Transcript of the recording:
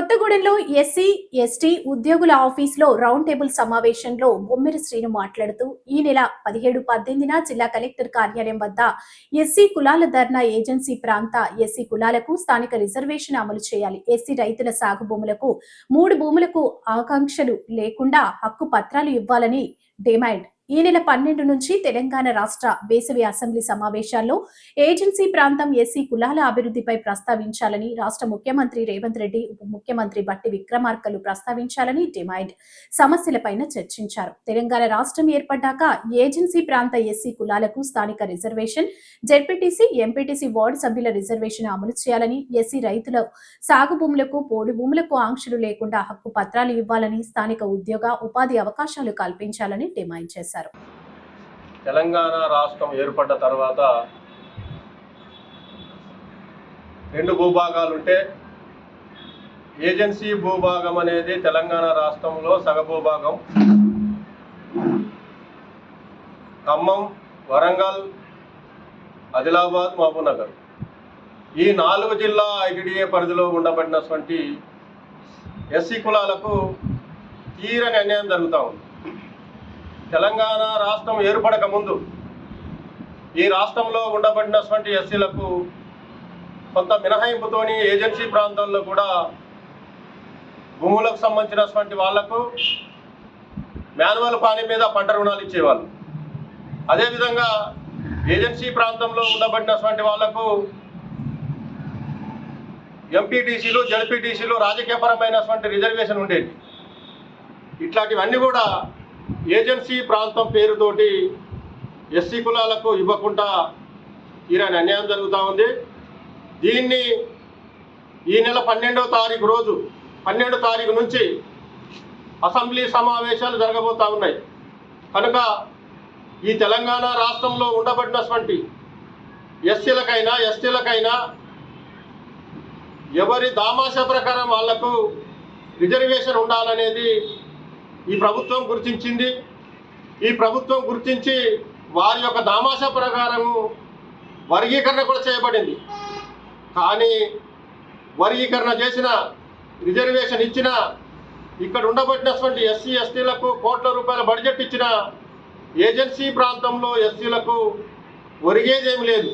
కొత్తగూడెంలో SC ST ఉద్యోగుల ఆఫీసులో రౌండ్ టేబుల్ సమావేశంలో బొమ్మిరి శ్రీను మాట్లాడుతూ ఈ నెల పదిహేడు పద్దెనిమిదిన జిల్లా కలెక్టర్ కార్యాలయం వద్ద ఎస్సీ కులాల ధర్నా ఏజెన్సీ ప్రాంత ఎస్సీ కులాలకు స్థానిక రిజర్వేషన్ అమలు చేయాలి. ఎస్సీ రైతుల సాగు భూములకు మూడు భూములకు ఆకాంక్షలు లేకుండా హక్కు పత్రాలు ఇవ్వాలని డిమాండ్. ఈ నెల పన్నెండు నుంచి తెలంగాణ రాష్ట్ర వేసవి అసెంబ్లీ సమావేశాల్లో ఏజెన్సీ ప్రాంతం ఎస్సీ కులాల అభివృద్ధిపై ప్రస్తావించాలని రాష్ట్ర ముఖ్యమంత్రి రేవంత్ రెడ్డి ఉప ముఖ్యమంత్రి బట్టి విక్రమార్కలు ప్రస్తావించాలని డిమాండ్ సమస్యలపైన చర్చించారు. తెలంగాణ రాష్ట్రం ఏర్పడ్డాక ఏజెన్సీ ప్రాంత ఎస్సీ కులాలకు స్థానిక రిజర్వేషన్ జెడ్పీటీసీ ఎంపీటీసీ వార్డు సభ్యుల రిజర్వేషన్ అమలు చేయాలని ఎస్సీ రైతుల సాగు భూములకు పోడు భూములకు ఆంక్షలు లేకుండా హక్కు పత్రాలు ఇవ్వాలని స్థానిక ఉద్యోగ ఉపాధి అవకాశాలు కల్పించాలని డిమాండ్ చేశారు. తెలంగాణ రాష్ట్రం ఏర్పడ్డ తర్వాత రెండు భూభాగాలు ఉంటే ఏజెన్సీ భూభాగం అనేది తెలంగాణ రాష్ట్రంలో సగ భూభాగం ఖమ్మం వరంగల్ ఆదిలాబాద్ మహబూబ్నగర్. ఈ నాలుగు జిల్లా ఐటీడీఏ పరిధిలో ఉండబడినటువంటి ఎస్సీ కులాలకు తీరని అన్యాయం జరుగుతూ ఉంది. తెలంగాణ రాష్ట్రం ఏర్పడక ముందు ఈ రాష్ట్రంలో ఉండబడినటువంటి ఎస్సీలకు కొంత మినహాయింపుతోని ఏజెన్సీ ప్రాంతాల్లో కూడా భూములకు సంబంధించినటువంటి వాళ్ళకు మాన్యువల్ పానీ మీద పంట రుణాలు ఇచ్చేవాళ్ళు. అదేవిధంగా ఏజెన్సీ ప్రాంతంలో ఉండబడినటువంటి వాళ్ళకు ఎంపీటీసీలు జడ్పీటీసీలు రాజకీయపరమైనటువంటి రిజర్వేషన్ ఉండేది. ఇట్లాంటివన్నీ కూడా ఏజెన్సీ ప్రాంతం పేరుతోటి ఎస్సీ కులాలకు ఇవ్వకుండా ఈరాని అన్యాయం జరుగుతూ ఉంది. దీన్ని ఈ నెల పన్నెండవ తారీఖు రోజు పన్నెండో తారీఖు నుంచి అసెంబ్లీ సమావేశాలు జరగబోతూ ఉన్నాయి. కనుక ఈ తెలంగాణ రాష్ట్రంలో ఉండబడినటువంటి ఎస్సీలకైనా ఎస్టీలకైనా ఎవరి దామాష ప్రకారం వాళ్ళకు రిజర్వేషన్ ఉండాలనేది ఈ ప్రభుత్వం గుర్తించింది. ఈ ప్రభుత్వం గుర్తించి వారి యొక్క దామాష ప్రకారము వర్గీకరణ కూడా చేయబడింది. కానీ వర్గీకరణ చేసిన రిజర్వేషన్ ఇచ్చిన ఇక్కడ ఉండబడినటువంటి ఎస్సీ ఎస్టీలకు కోట్ల రూపాయల బడ్జెట్ ఇచ్చిన ఏజెన్సీ ప్రాంతంలో ఎస్సీలకు ఒరిగేదేమి లేదు.